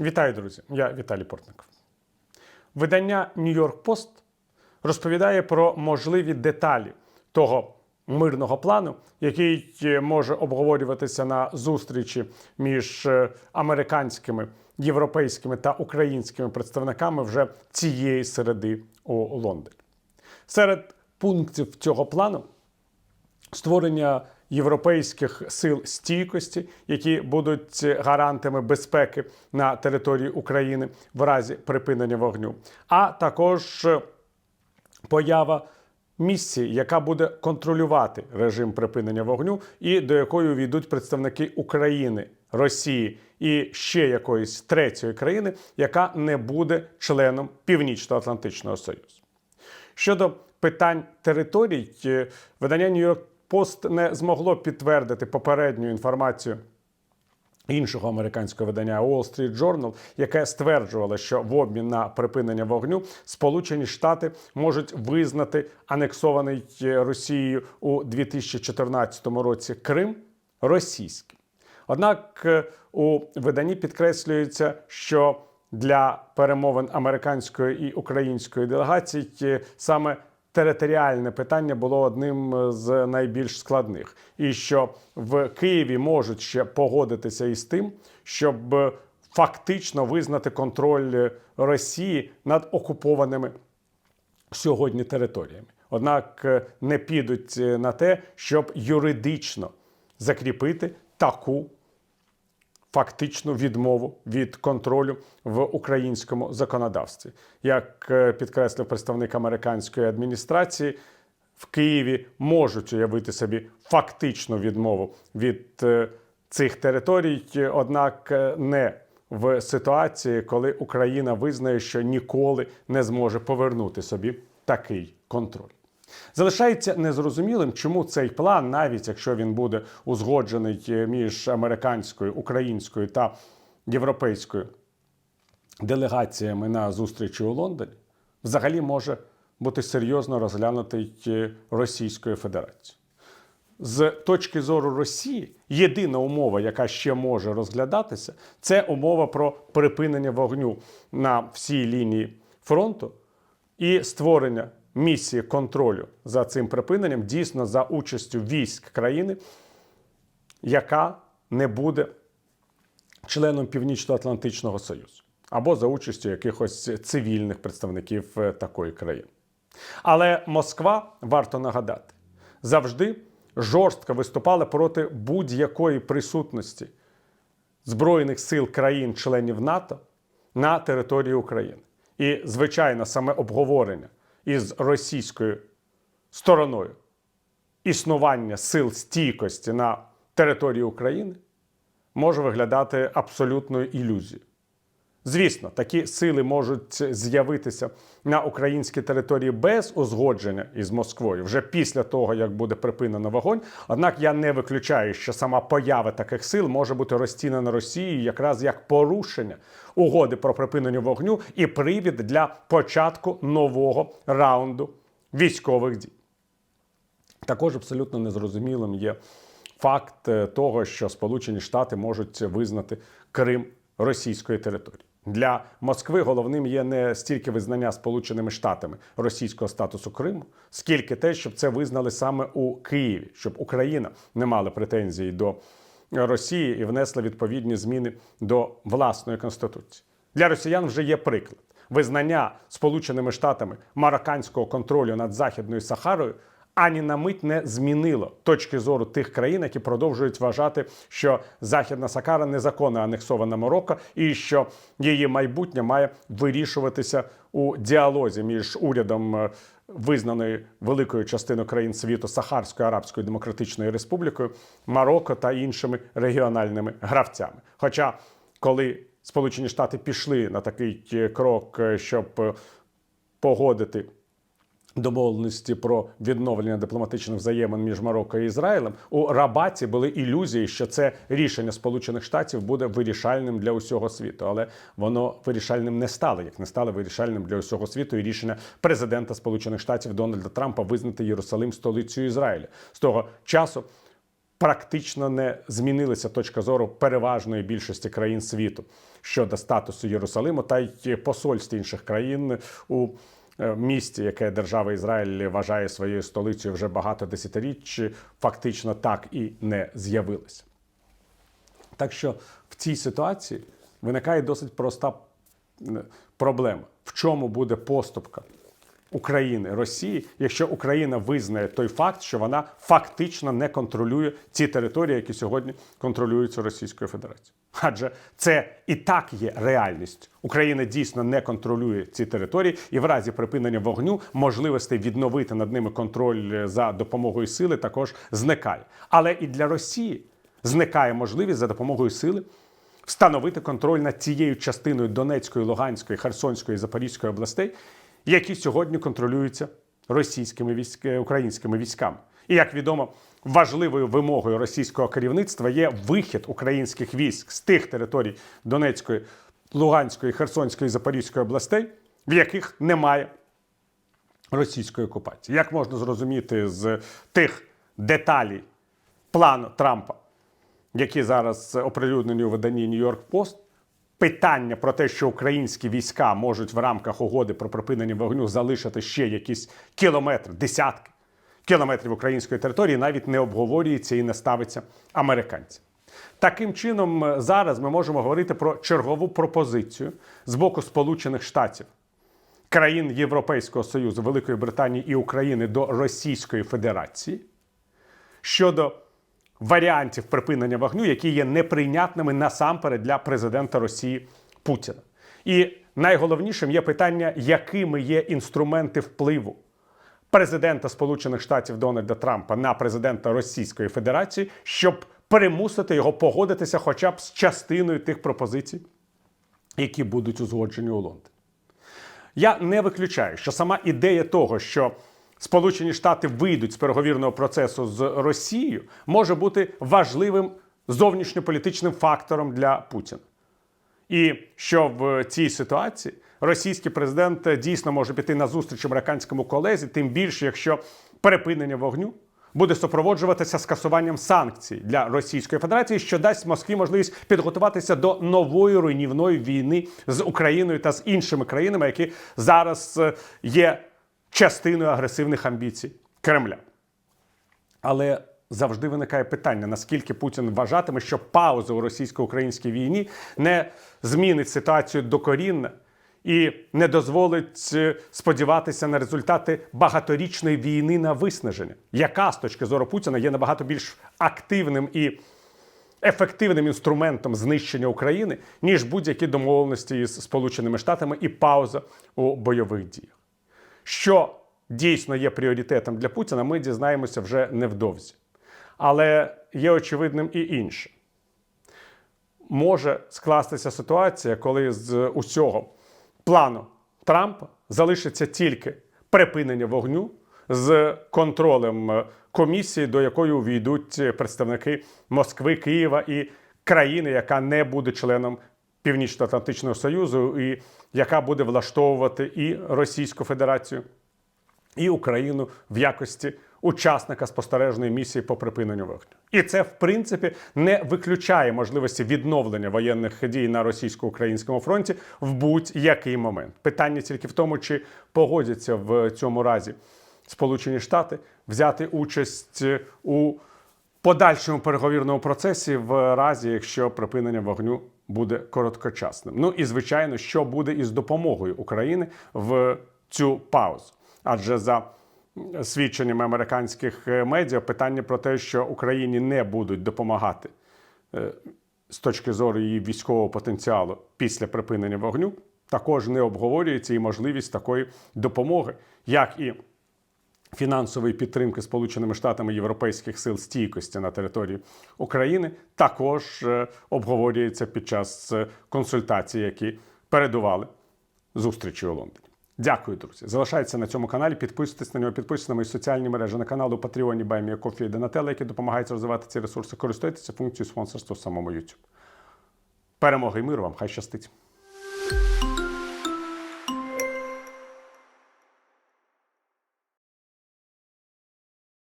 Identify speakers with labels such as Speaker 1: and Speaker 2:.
Speaker 1: Вітаю, друзі! Я Віталій Портников. Видання Нью-Йорк Пост розповідає про можливі деталі того мирного плану, який е, може обговорюватися на зустрічі між е, американськими, європейськими та українськими представниками вже цієї середи у Лондоні. Серед пунктів цього плану створення європейських сил стійкості, які будуть гарантами безпеки на території України в разі припинення вогню, а також поява місії, яка буде контролювати режим припинення вогню, і до якої увійдуть представники України, Росії і ще якоїсь третьої країни, яка не буде членом Північно-Атлантичного Союзу. Щодо питань територій, е, видання Нью-Йорк Пост не змогло підтвердити попередню інформацію іншого американського видання Wall Street Journal, яке стверджувало, що в обмін на припинення вогню Сполучені Штати можуть визнати анексований Росією у 2014 році Крим російським. Однак е, у виданні підкреслюється, що для перемовин американської і української делегацій е, саме територіальне питання було одним з найбільш складних, і що в Києві можуть ще погодитися із тим, щоб фактично визнати контроль Росії над окупованими сьогодні територіями. Однак е, не підуть на те, щоб юридично закріпити таку фактичну відмову від контролю в українському законодавстві. Як е, підкреслив представник американської адміністрації, в Києві можуть уявити собі фактичну відмову від е, цих територій, однак е, не в ситуації, коли Україна визнає, що ніколи не зможе повернути собі такий контроль. Залишається незрозумілим, чому цей план, навіть якщо він буде узгоджений між американською, українською та європейською делегаціями на зустрічі у Лондоні, взагалі може бути серйозно розглянутий Російською Федерацією. З точки зору Росії, єдина умова, яка ще може розглядатися, це умова про припинення вогню на всій лінії фронту і створення місії контролю за цим припиненням дійсно за участю військ країни, яка не буде членом Північно-Атлантичного Союзу, або за участю якихось цивільних представників е, такої країни. Але Москва, варто нагадати, завжди жорстко виступала проти будь-якої присутності Збройних сил країн-членів НАТО на території України. І, звичайно, саме обговорення із російською стороною існування сил стійкості на території України може виглядати абсолютною ілюзією. Звісно, такі сили можуть з'явитися на українській території без узгодження із Москвою вже після того, як буде припинено вогонь. Однак я не виключаю, що сама поява таких сил може бути розцінена Росією якраз як порушення угоди про припинення вогню і привід для початку нового раунду військових дій. Також абсолютно незрозумілим є факт е, того, що Сполучені Штати можуть визнати Крим російської території. Для Москви головним є не стільки визнання Сполученими Штатами російського статусу Криму, скільки те, щоб це визнали саме у Києві, щоб Україна не мала претензій до Росії і внесла відповідні зміни до власної конституції. Для росіян вже є приклад визнання Сполученими Штатами марокканського контролю над Західною Сахарою ані на мить не змінило точки зору тих країн, які продовжують вважати, що Західна Сахара незаконно анексована Марокко, і що її майбутнє має вирішуватися у діалозі між урядом. е, Визнаної великою частиною країн світу Сахарською Арабською Демократичною Республікою, Марокко та іншими регіональними гравцями. Хоча, коли Сполучені Штати пішли на такий е, крок, е, щоб погодити домовленості про відновлення дипломатичних взаємин між Марокко і Ізраїлем у Рабаті були ілюзії, що це рішення Сполучених Штатів буде вирішальним для усього світу, але воно вирішальним не стало, як не стало вирішальним для усього світу і рішення президента Сполучених Штатів Дональда Трампа визнати Єрусалим столицею Ізраїля з того часу. практично не змінилася точка зору переважної більшості країн світу щодо статусу Єрусалиму та й посольств інших країн у місті, яке держава Ізраїль вважає своєю столицею вже багато десятиріч, фактично так і не з'явилося. Так що в цій ситуації виникає досить проста проблема. В чому буде поступка України Росії, якщо Україна визнає той факт, що вона фактично не контролює ці території, які сьогодні контролюються Російською Федерацією? Адже це і так є реальністю. Україна дійсно не контролює ці території, і в разі припинення вогню можливостей відновити над ними контроль за допомогою сили також зникає. Але і для Росії зникає можливість за допомогою сили встановити контроль над цією частиною Донецької, Луганської, Херсонської, Запорізької областей, які сьогодні контролюються російськими військ... українськими військами. І як відомо, важливою вимогою російського керівництва є вихід українських військ з тих територій Донецької, Луганської, Херсонської, Запорізької областей, в яких немає російської окупації. Як можна зрозуміти з тих деталей плану Трампа, які зараз оприлюднені у виданні Нью-Йорк Пост, питання про те, що українські війська можуть в рамках угоди про припинення вогню залишити ще якісь кілометри, десятки кілометрів української території, навіть не обговорюється і не ставиться американцям. Таким чином, е, зараз ми можемо говорити про чергову пропозицію з боку Сполучених Штатів країн Європейського Союзу, Великої Британії і України до Російської Федерації щодо варіантів припинення вогню, які є неприйнятними насамперед для президента Росії Путіна. І найголовнішим є питання, якими є інструменти впливу президента Сполучених Штатів Дональда Трампа на президента Російської Федерації, щоб примусити його погодитися хоча б з частиною тих пропозицій, які будуть узгоджені у Лондоні. Я не виключаю, що сама ідея того, що Сполучені Штати вийдуть з переговірного процесу з Росією, може бути важливим зовнішньополітичним фактором для Путіна. І що в цій ситуації російський президент дійсно може піти на зустріч американському колезі, тим більше, якщо перепинення вогню буде супроводжуватися скасуванням санкцій для Російської Федерації, що дасть Москві можливість підготуватися до нової руйнівної війни з Україною та з іншими країнами, які зараз е, є частиною агресивних амбіцій Кремля. Але завжди виникає питання, наскільки Путін вважатиме, що пауза у російсько-українській війні не змінить ситуацію докорінно і не дозволить е, сподіватися на результати багаторічної війни на виснаження, яка з точки зору Путіна є набагато більш активним і ефективним інструментом знищення України, ніж будь-які домовленості із Сполученими Штатами і пауза у бойових діях. Що дійсно є пріоритетом для Путіна, ми дізнаємося вже невдовзі. Але є очевидним і інше. Може скластися ситуація, коли з усього плану Трампа залишиться тільки припинення вогню з контролем е, комісії, до якої увійдуть представники Москви, Києва і країни, яка не буде членом Північно-Атлантичного Союзу, і яка буде влаштовувати і Російську Федерацію, і Україну в якості учасника спостережної місії по припиненню вогню. І це, в принципі, не виключає можливості відновлення воєнних дій на російсько-українському фронті в будь-який момент. Питання тільки в тому, чи погодяться в цьому разі Сполучені Штати взяти участь у подальшому переговірному процесі в разі, якщо припинення вогню буде короткочасним. Ну і звичайно, що буде із допомогою України в цю паузу, адже за свідченнями американських е, медіа питання про те, що Україні не будуть допомагати е, з точки зору її військового потенціалу після припинення вогню, також не обговорюється і можливість такої допомоги, як і фінансової підтримки Сполученими Штатами Європейських сил стійкості на території України, також е, обговорюється під час консультацій, які передували зустрічі у Лондоні. Дякую, друзі. Залишайтеся на цьому каналі, підписуйтесь на нього, підписуйтесь на мої соціальні мережі на канал у Патреоні Баймія Кофі і Донателла, які допомагають розвивати ці ресурси. Користуйтеся функцією спонсорства в самому YouTube. Перемоги і миру вам! Хай щастить!